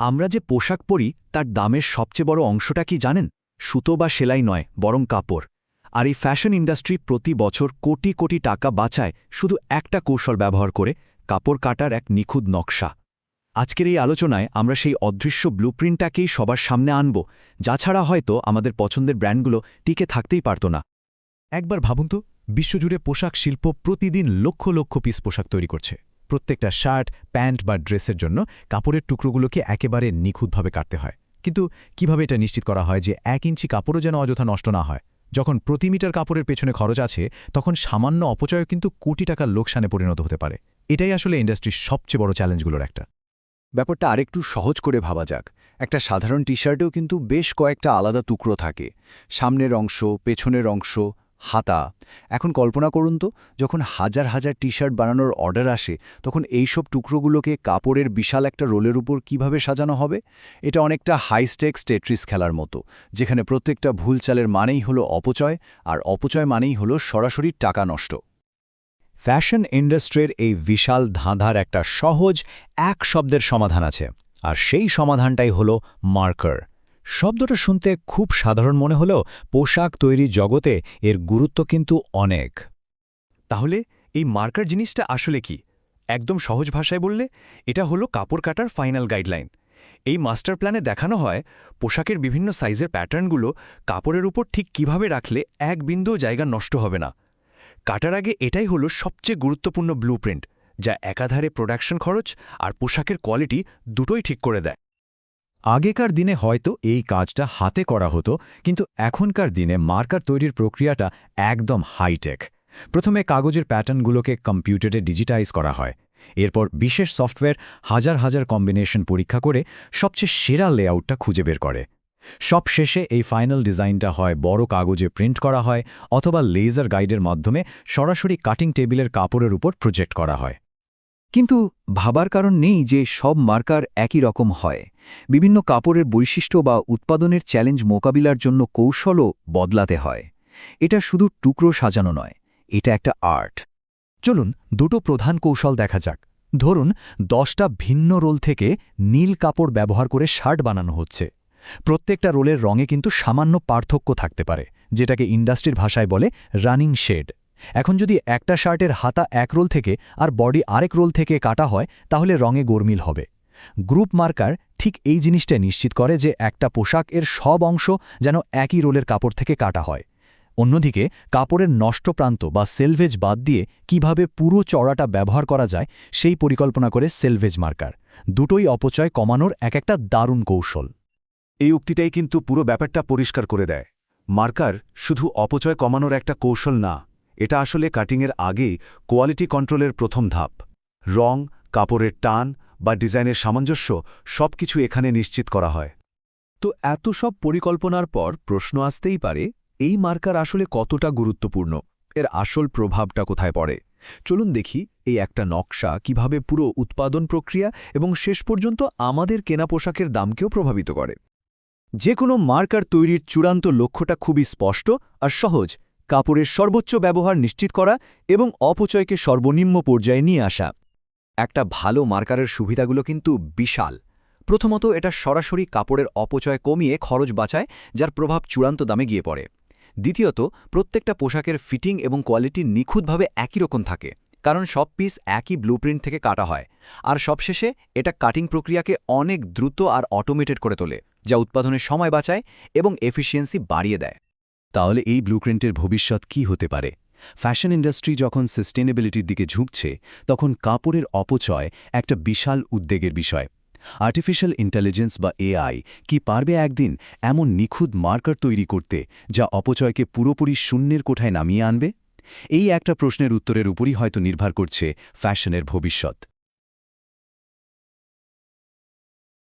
আমরা যে পোশাক পরি, তার দামের সবচেয়ে বড় অংশটা কি জানেন? সুতো বা সেলাই নয়, বরং কাপড়। আর এই ফ্যাশন ইন্ডাস্ট্রি প্রতি বছর কোটি কোটি টাকা বাঁচায় শুধু একটা কৌশল ব্যবহার করে, কাপড় কাটার এক নিখুঁত নকশা। আজকের এই আলোচনায় আমরা সেই অদৃশ্য ব্লুপ্রিন্টটাকেই সবার সামনে আনব, যা ছাড়া হয়তো আমাদের পছন্দের ব্র্যান্ডগুলো টিকে থাকতেই পারত না। একবার ভাবুন তো, বিশ্বজুড়ে পোশাক শিল্প প্রতিদিন লক্ষ লক্ষ পিস পোশাক তৈরি করছে। প্রত্যেকটা শার্ট, প্যান্ট বা ড্রেসের জন্য কাপড়ের টুকরোগুলোকে একেবারে নিখুঁতভাবে কাটতে হয়। কিন্তু কীভাবে এটা নিশ্চিত করা হয় যে এক ইঞ্চি কাপড়ও যেন অযথা নষ্ট না হয়? যখন প্রতি মিটার কাপড়ের পেছনে খরচ আছে, তখন সামান্য অপচয়ও কিন্তু কোটি টাকার লোকসানে পরিণত হতে পারে। এটাই আসলে ইন্ডাস্ট্রির সবচেয়ে বড় চ্যালেঞ্জগুলোর একটা। ব্যাপারটা আরেকটু সহজ করে ভাবা যাক। একটা সাধারণ টি শার্টেও কিন্তু বেশ কয়েকটা আলাদা টুকরো থাকে। সামনের অংশ, পেছনের অংশ হাতা। এখন কল্পনা করুন তো, যখন হাজার হাজার টি শার্ট বানানোর অর্ডার আসে, তখন এই সব টুকরোগুলোকে কাপড়ের বিশাল একটা রোলের উপর কীভাবে সাজানো হবে? এটা অনেকটা হাইস্টেক্স টেট্রিস খেলার মতো, যেখানে প্রত্যেকটা ভুল চালের মানেই হলো অপচয়, আর অপচয় মানেই হলো সরাসরি টাকা নষ্ট। ফ্যাশন ইন্ডাস্ট্রির এই বিশাল ধাঁধার একটা সহজ, এক শব্দের সমাধান আছে, আর সেই সমাধানটাই হল মার্কার। শব্দটা শুনতে খুব সাধারণ মনে হলেও পোশাক তৈরি জগতে এর গুরুত্ব কিন্তু অনেক। তাহলে এই মার্কার জিনিসটা আসলে কি? একদম সহজ ভাষায় বললে, এটা হলো কাপড় কাটার ফাইনাল গাইডলাইন। এই মাস্টার প্ল্যানে দেখানো হয় পোশাকের বিভিন্ন সাইজের প্যাটার্নগুলো কাপড়ের উপর ঠিক কীভাবে রাখলে এক বিন্দুও জায়গা নষ্ট হবে না। কাটার আগে এটাই হলো সবচেয়ে গুরুত্বপূর্ণ ব্লুপ্রিন্ট, যা একাধারে প্রোডাকশন খরচ আর পোশাকের কোয়ালিটি দুটোই ঠিক করে দেয়। আগেকার দিনে হয়তো এই কাজটা হাতে করা হতো, কিন্তু এখনকার দিনে মার্কার তৈরির প্রক্রিয়াটা একদম হাইটেক। প্রথমে কাগজের প্যাটার্নগুলোকে কম্পিউটারে ডিজিটাইজ করা হয়। এরপর বিশেষ সফটওয়্যার হাজার হাজার কম্বিনেশন পরীক্ষা করে সবচেয়ে সেরা লেআউটটা খুঁজে বের করে। সব শেষে এই ফাইনাল ডিজাইনটা হয়, বড় কাগজে প্রিন্ট করা হয়, অথবা লেজার গাইডের মাধ্যমে সরাসরি কাটিং টেবিলের কাপড়ের উপর প্রজেক্ট করা হয়। কিন্তু ভাবার কারণ নেই যে সব মার্কার একই রকম হয়। বিভিন্ন কাপড়ের বৈশিষ্ট্য বা উৎপাদনের চ্যালেঞ্জ মোকাবিলার জন্য কৌশলও বদলাতে হয়। এটা শুধু টুকরো সাজানো নয়, এটা একটা আর্ট। চলুন, দুটো প্রধান কৌশল দেখা যাক। ধরুন, দশটা ভিন্ন রোল থেকে নীল কাপড় ব্যবহার করে শার্ট বানানো হচ্ছে। প্রত্যেকটা রোলের রঙে কিন্তু সামান্য পার্থক্য থাকতে পারে, যেটাকে ইন্ডাস্ট্রির ভাষায় বলে রানিং শেড। এখন যদি একটা শার্টের হাতা এক রোল থেকে আর বডি আরেক রোল থেকে কাটা হয়, তাহলে রঙে গোরমিল হবে। গ্রুপ মার্কার ঠিক এই জিনিসটা নিশ্চিত করে যে একটা পোশাক এর সব অংশ যেন একই রোলের কাপড় থেকে কাটা হয়। অন্যদিকে, কাপড়ের নষ্ট প্রান্ত বা সেলভেজ বাদ দিয়ে কীভাবে পুরো চড়াটা ব্যবহার করা যায়, সেই পরিকল্পনা করে সেলভেজ মার্কার। দুটোই অপচয় কমানোর এক একটা দারুণ কৌশল। এই উক্তিটাই কিন্তু পুরো ব্যাপারটা পরিষ্কার করে দেয়। মার্কার শুধু অপচয় কমানোর একটা কৌশল না এটা আসলে কাটিংয়ের আগেই কোয়ালিটি কন্ট্রোলের প্রথম ধাপ। রং কাপড়ের টান বা ডিজাইনের সামঞ্জস্য সবকিছু এখানে নিশ্চিত করা হয়। তো এত সব পরিকল্পনার পর প্রশ্ন আসতেই পারে এই মার্কার আসলে কতটা গুরুত্বপূর্ণ? এর আসল প্রভাবটা কোথায় পড়ে? চলুন দেখি এই একটা নকশা কীভাবে পুরো উৎপাদন প্রক্রিয়া এবং শেষ পর্যন্ত আমাদের কেনা পোশাকের দামকেও প্রভাবিত করে। যে কোনো মার্কার তৈরির চূড়ান্ত লক্ষ্যটা খুবই স্পষ্ট আর সহজ। কাপড়ের সর্বোচ্চ ব্যবহার নিশ্চিত করা এবং অপচয়কে সর্বনিম্ন পর্যায়ে নিয়ে আসা। একটা ভালো মার্কারের সুবিধাগুলো কিন্তু বিশাল। প্রথমত, এটা সরাসরি কাপড়ের অপচয় কমিয়ে খরচ বাঁচায়, যার প্রভাব চূড়ান্ত দামে গিয়ে পড়ে। দ্বিতীয়ত, প্রত্যেকটা পোশাকের ফিটিং এবং কোয়ালিটি নিখুঁতভাবে একই রকম থাকে, কারণ সব পিস একই ব্লুপ্রিন্ট থেকে কাটা হয়। আর সবশেষে, এটা কাটিং প্রক্রিয়াকে অনেক দ্রুত আর অটোমেটেড করে তোলে, যা উৎপাদনের সময় বাঁচায় এবং এফিসিয়েন্সি বাড়িয়ে দেয়। তাহলে এই ব্লুপ্রিন্টের ভবিষ্যৎ কি হতে পারে? ফ্যাশন ইন্ডাস্ট্রি যখন সাস্টেনেবিলিটির দিকে ঝুঁকছে, তখন কাপড়ের অপচয় একটা বিশাল উদ্বেগের বিষয়। আর্টিফিশিয়াল ইন্টেলিজেন্স বা এআই কি পারবে একদিন এমন নিখুঁত মার্কার তৈরি করতে যা অপচয়কে পুরোপুরি শূন্যের কোঠায় নামিয়ে আনবে? এই একটা প্রশ্নের উত্তরের উপরই হয়তো নির্ভর করছে ফ্যাশনের ভবিষ্যৎ।